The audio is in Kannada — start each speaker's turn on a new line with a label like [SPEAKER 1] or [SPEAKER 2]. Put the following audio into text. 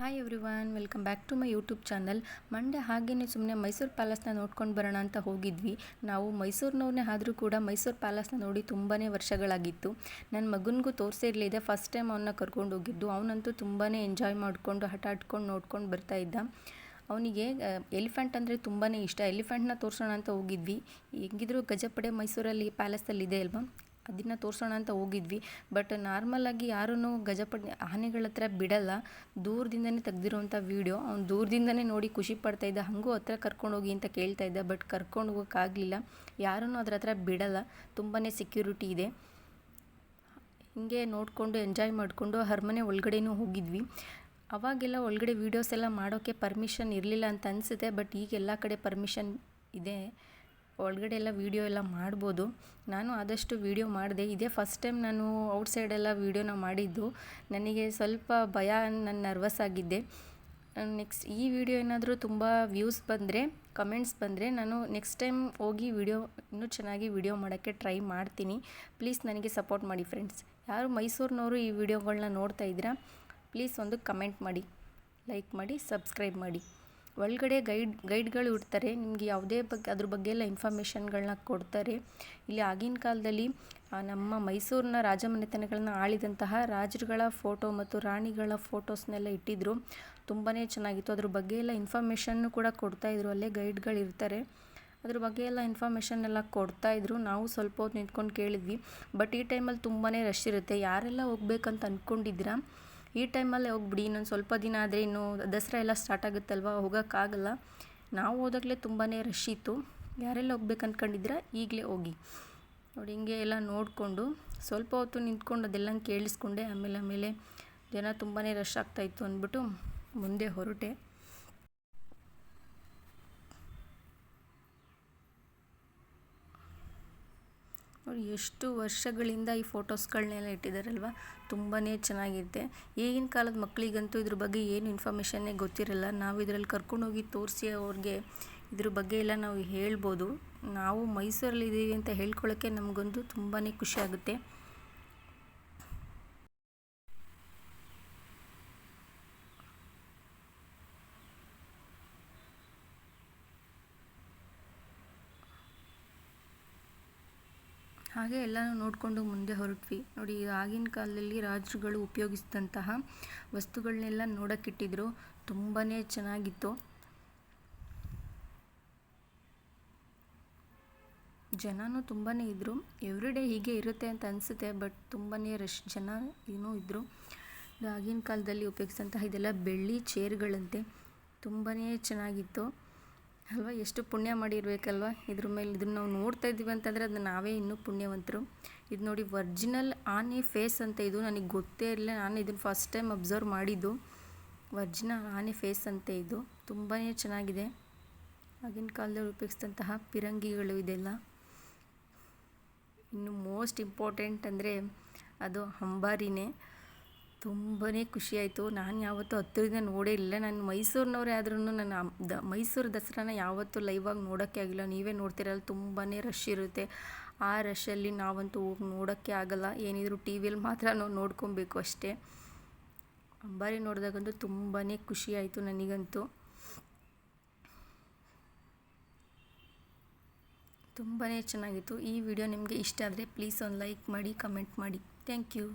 [SPEAKER 1] Hi every welcome back to my YouTube channel Monday ಹಾಗೇ ಸುಮ್ಮನೆ ಮೈಸೂರು ಪ್ಯಾಲೇಸ್ನ ನೋಡ್ಕೊಂಡು ಬರೋಣ ಅಂತ ಹೋಗಿದ್ವಿ. ನಾವು ಮೈಸೂರಿನವ್ರನ್ನೇ ಆದರೂ ಕೂಡ ಮೈಸೂರು ಪ್ಯಾಲೇಸ್ನ ನೋಡಿ ತುಂಬಾ ವರ್ಷಗಳಾಗಿತ್ತು. ನನ್ನ ಮಗನಿಗೂ ತೋರಿಸಿರ್ಲಿದೆ ಫಸ್ಟ್ ಟೈಮ್ ಅವನ್ನ ಕರ್ಕೊಂಡು ಹೋಗಿದ್ದು. ಅವನಂತೂ ತುಂಬಾ ಎಂಜಾಯ್ ಮಾಡಿಕೊಂಡು, ಹಠ ನೋಡ್ಕೊಂಡು ಬರ್ತಾ ಇದ್ದ. ಅವನಿಗೆ ಎಲಿಫೆಂಟ್ ಅಂದರೆ ತುಂಬಾ ಇಷ್ಟ. ಎಲಿಫೆಂಟ್ನ ತೋರಿಸೋಣ ಅಂತ ಹೋಗಿದ್ವಿ. ಹೆಂಗಿದ್ರು ಗಜಪಡೆ ಮೈಸೂರಲ್ಲಿ ಪ್ಯಾಲೇಸಲ್ಲಿ ಇದೆ ಅಲ್ವಾ? ಅದನ್ನು ತೋರಿಸೋಣ ಅಂತ ಹೋಗಿದ್ವಿ. ಬಟ್ ನಾರ್ಮಲಾಗಿ ಯಾರೂ ಗಜಪಡ್, ಆನೆಗಳ ಹತ್ರ ಬಿಡಲ್ಲ. ದೂರದಿಂದನೇ ತೆಗ್ದಿರೋವಂಥ ವೀಡಿಯೋ. ಅವ್ನು ದೂರದಿಂದನೇ ನೋಡಿ ಖುಷಿ ಪಡ್ತಾ ಇದ್ದ. ಹಾಗೂ ಹತ್ರ ಕರ್ಕೊಂಡೋಗಿ ಅಂತ ಕೇಳ್ತಾ ಇದ್ದ. ಬಟ್ ಕರ್ಕೊಂಡು ಹೋಗೋಕ್ಕಾಗಲಿಲ್ಲ ಯಾರೂ ಅದ್ರ ಹತ್ರ ಬಿಡಲ್ಲ. ತುಂಬಾ ಸೆಕ್ಯೂರಿಟಿ ಇದೆ. ಹಿಂಗೆ ನೋಡಿಕೊಂಡು ಎಂಜಾಯ್ ಮಾಡಿಕೊಂಡು ಅರಮನೆ ಒಳಗಡೆನೂ ಹೋಗಿದ್ವಿ. ಅವಾಗೆಲ್ಲ ಒಳಗಡೆ ವೀಡಿಯೋಸ್ ಎಲ್ಲ ಮಾಡೋಕ್ಕೆ ಪರ್ಮಿಷನ್ ಇರಲಿಲ್ಲ ಅಂತ ಅನಿಸುತ್ತೆ. ಬಟ್ ಈಗ ಎಲ್ಲ ಕಡೆ ಪರ್ಮಿಷನ್ ಇದೆ. ಒಳಗಡೆ ಎಲ್ಲ ವೀಡಿಯೋ ಎಲ್ಲ ಮಾಡ್ಬೋದು. ನಾನು ಆದಷ್ಟು ವೀಡಿಯೋ ಮಾಡಿದೆ. ಇದೇ ಫಸ್ಟ್ ಟೈಮ್ ನಾನು ಔಟ್ಸೈಡೆಲ್ಲ ವೀಡಿಯೋನ ಮಾಡಿದ್ದು. ನನಗೆ ಸ್ವಲ್ಪ ಭಯ, ನಾನು ನರ್ವಸ್ ಆಗಿದ್ದೆ. ನೆಕ್ಸ್ಟ್ ಈ ವಿಡಿಯೋ ಏನಾದರೂ ತುಂಬ ವ್ಯೂಸ್ ಬಂದರೆ ಕಮೆಂಟ್ಸ್ ಬಂದರೆ ನಾನು ನೆಕ್ಸ್ಟ್ ಟೈಮ್ ಹೋಗಿ ವಿಡಿಯೋ ಇನ್ನೂ ಚೆನ್ನಾಗಿ ವಿಡಿಯೋ ಮಾಡೋಕ್ಕೆ ಟ್ರೈ ಮಾಡ್ತೀನಿ. ಪ್ಲೀಸ್ ನನಗೆ ಸಪೋರ್ಟ್ ಮಾಡಿ ಫ್ರೆಂಡ್ಸ್ ಯಾರು ಮೈಸೂರಿನವರು ಈ ವಿಡಿಯೋಗಳನ್ನ ನೋಡ್ತಾ ಇದ್ದೀರಾ ಪ್ಲೀಸ್ ಒಂದು ಕಮೆಂಟ್ ಮಾಡಿ. ಲೈಕ್ ಮಾಡಿ ಸಬ್ಸ್ಕ್ರೈಬ್ ಮಾಡಿ. ಒಳಗಡೆ ಗೈಡ್, ಗೈಡ್ಗಳು ಇರ್ತಾರೆ ನಿಮಗೆ ಯಾವುದೇ ಬಗ್ಗೆ ಅದ್ರ ಬಗ್ಗೆ ಎಲ್ಲ ಇನ್ಫಾರ್ಮೇಷನ್ಗಳನ್ನ ಕೊಡ್ತಾರೆ. ಇಲ್ಲಿ ಆಗಿನ ಕಾಲದಲ್ಲಿ ನಮ್ಮ ಮೈಸೂರಿನ ರಾಜಮನೆತನಗಳನ್ನ ಆಳಿದಂತಹ ರಾಜರುಗಳ ಫೋಟೋ ಮತ್ತು ರಾಣಿಗಳ ಫೋಟೋಸ್ನೆಲ್ಲ ಇಟ್ಟಿದ್ದರು ತುಂಬಾ ಚೆನ್ನಾಗಿತ್ತು. ಅದ್ರ ಬಗ್ಗೆ ಎಲ್ಲ ಇನ್ಫಾರ್ಮೇಷನ್ನು ಕೂಡ ಕೊಡ್ತಾಯಿದ್ರು ಅಲ್ಲೇ ಗೈಡ್ಗಳು ಇರ್ತಾರೆ. ಅದ್ರ ಬಗ್ಗೆ ಎಲ್ಲ ಇನ್ಫಾರ್ಮೇಷನ್ ಎಲ್ಲ ಕೊಡ್ತಾಯಿದ್ರು ನಾವು ಸ್ವಲ್ಪ ಹೊತ್ತು ನಿಂತ್ಕೊಂಡು ಕೇಳಿದ್ವಿ. ಬಟ್ ಈ ಟೈಮಲ್ಲಿ ತುಂಬಾ ರಶ್ ಇರುತ್ತೆ. ಯಾರೆಲ್ಲ ಹೋಗ್ಬೇಕಂತ ಅಂದ್ಕೊಂಡಿದ್ದೀರಾ ಈ ಟೈಮಲ್ಲೇ ಹೋಗ್ಬಿಡಿ, ಇನ್ನೊಂದು ಸ್ವಲ್ಪ ದಿನ ಆದರೆ ಇನ್ನು ದಸರಾ ಎಲ್ಲ ಸ್ಟಾರ್ಟ್ ಆಗುತ್ತಲ್ವ, ಹೋಗೋಕ್ಕಾಗಲ್ಲ. ನಾವು ಹೋದಾಗಲೇ ತುಂಬಾ ರಶ್ ಇತ್ತು. ಯಾರೆಲ್ಲ ಹೋಗ್ಬೇಕು ಅಂದ್ಕೊಂಡಿದ್ರೆ ಈಗಲೇ ಹೋಗಿ. ನೋಡಿ, ಹಿಂಗೆ ಎಲ್ಲ ನೋಡಿಕೊಂಡು, ಸ್ವಲ್ಪ ಹೊತ್ತು ನಿಂತ್ಕೊಂಡು ಅದೆಲ್ಲ ಕೇಳಿಸ್ಕೊಂಡೆ, ಆಮೇಲೆ ಆಮೇಲೆ ಜನ ತುಂಬಾ ರಶ್ ಆಗ್ತಾಯಿತ್ತು ಅಂದ್ಬಿಟ್ಟು ಮುಂದೆ ಹೊರಟೆ. ನೋಡಿ, ಎಷ್ಟು ವರ್ಷಗಳಿಂದ ಈ ಫೋಟೋಸ್ಗಳನ್ನೆಲ್ಲ ಇಟ್ಟಿದ್ದಾರಲ್ವ ತುಂಬಾ ಚೆನ್ನಾಗಿದೆ. ಈಗಿನ ಕಾಲದ ಮಕ್ಕಳಿಗಂತೂ ಇದ್ರ ಬಗ್ಗೆ ಏನು ಇನ್ಫಾರ್ಮೇಷನ್ನೇ ಗೊತ್ತಿರಲ್ಲ. ನಾವು ಇದರಲ್ಲಿ ಕರ್ಕೊಂಡೋಗಿ ತೋರಿಸಿ ಅವ್ರಿಗೆ ಇದ್ರ ಬಗ್ಗೆ ಎಲ್ಲ ನಾವು ಹೇಳ್ಬೋದು. ನಾವು ಮೈಸೂರಲ್ಲಿದ್ದೀವಿ ಅಂತ ಹೇಳ್ಕೊಳ್ಳೋಕ್ಕೆ ನಮಗೊಂದು ತುಂಬಾ ಖುಷಿ ಆಗುತ್ತೆ. ಹಾಗೆ ಎಲ್ಲನೂ ನೋಡಿಕೊಂಡು ಮುಂದೆ ಹೊರಟ್ವಿ. ನೋಡಿ, ಆಗಿನ ಕಾಲದಲ್ಲಿ ರಾಜರುಗಳು ಉಪಯೋಗಿಸಿದಂತಹ ವಸ್ತುಗಳನ್ನೆಲ್ಲ ನೋಡೋಕ್ಕಿಟ್ಟಿದ್ರು. ತುಂಬಾ ಚೆನ್ನಾಗಿತ್ತು. ಜನನೂ ತುಂಬಾ ಇದ್ದರು ಎವ್ರಿ ಡೇ ಹೀಗೆ ಇರುತ್ತೆ ಅಂತ ಅನಿಸುತ್ತೆ, ಬಟ್ ತುಂಬಾ ರಶ್ ಜನ ಏನೂ ಇದ್ದರು ಆಗಿನ ಕಾಲದಲ್ಲಿ ಉಪಯೋಗಿಸಿದಂತಹ ಇದೆಲ್ಲ ಬೆಳ್ಳಿ ಚೇರ್ಗಳಂತೆ. ತುಂಬಾ ಚೆನ್ನಾಗಿತ್ತು. ಅಲ್ವಾ? ಎಷ್ಟು ಪುಣ್ಯ ಮಾಡಿರಬೇಕಲ್ವಾ? ಇದ್ರ ಮೇಲೆ ಇದನ್ನು ನಾವು ನೋಡ್ತಾ ಇದ್ದೀವಿ ಅಂತಂದರೆ ಅದನ್ನ ನಾವೇ ಇನ್ನೂ ಪುಣ್ಯವಂತರು. ಇದು ನೋಡಿ ವರ್ಜಿನಲ್ ಆನೆ ಫೇಸ್ ಅಂತ ಇದು ನನಗೆ ಗೊತ್ತೇ ಇರಲಿಲ್ಲ. ನಾನು ಇದನ್ನು ಫಸ್ಟ್ ಟೈಮ್ ಅಬ್ಸರ್ವ್ ಮಾಡಿದ್ದು. ವರ್ಜಿನಲ್ ಆನೆ ಫೇಸ್ ಅಂತ ಇದು. ತುಂಬಾ ಚೆನ್ನಾಗಿದೆ. ಆಗಿನ ಕಾಲದಲ್ಲಿ ಉಪಯೋಗಿಸಿದಂತಹ ಪಿರಂಗಿಗಳು ಇದೆಲ್ಲ. ಇನ್ನು ಮೋಸ್ಟ್ ಇಂಪಾರ್ಟೆಂಟ್ ಅಂದರೆ ಅದು ಅಂಬಾರಿನೇ. ತುಂಬಾ ಖುಷಿಯಾಯಿತು. ನಾನು ಯಾವತ್ತೂ ಹತ್ತಿರದಿಂದ ನೋಡೇ ಇಲ್ಲ. ನಾನು ಮೈಸೂರಿನವರೇ ಆದ್ರೂ ನಾನು ದ ಮೈಸೂರು ದಸರಾನ ಯಾವತ್ತೂ ಲೈವಾಗಿ ನೋಡೋಕ್ಕೆ ಆಗಿಲ್ಲ. ನೀವೇ ನೋಡ್ತಿರಲ್ಲ ತುಂಬಾ ರಶ್ ಇರುತ್ತೆ. ಆ ರಶಲ್ಲಿ ನಾವಂತೂ ಹೋಗಿ ನೋಡೋಕ್ಕೆ ಆಗಲ್ಲ. ಏನಿದ್ರೂ ಟಿ ವಿಯಲ್ಲಿ ಮಾತ್ರ ನಾವು ನೋಡ್ಕೊಬೇಕು ಅಷ್ಟೇ. ಅಂಬಾರಿ ನೋಡಿದಾಗಂತೂ ತುಂಬಾ ಖುಷಿಯಾಯಿತು ನನಗಂತೂ. ತುಂಬಾ ಚೆನ್ನಾಗಿತ್ತು. ಈ ವಿಡಿಯೋ ನಿಮಗೆ ಇಷ್ಟ ಆದರೆ ಪ್ಲೀಸ್ ಒಂದು ಲೈಕ್ ಮಾಡಿ ಕಮೆಂಟ್ ಮಾಡಿ. Thank you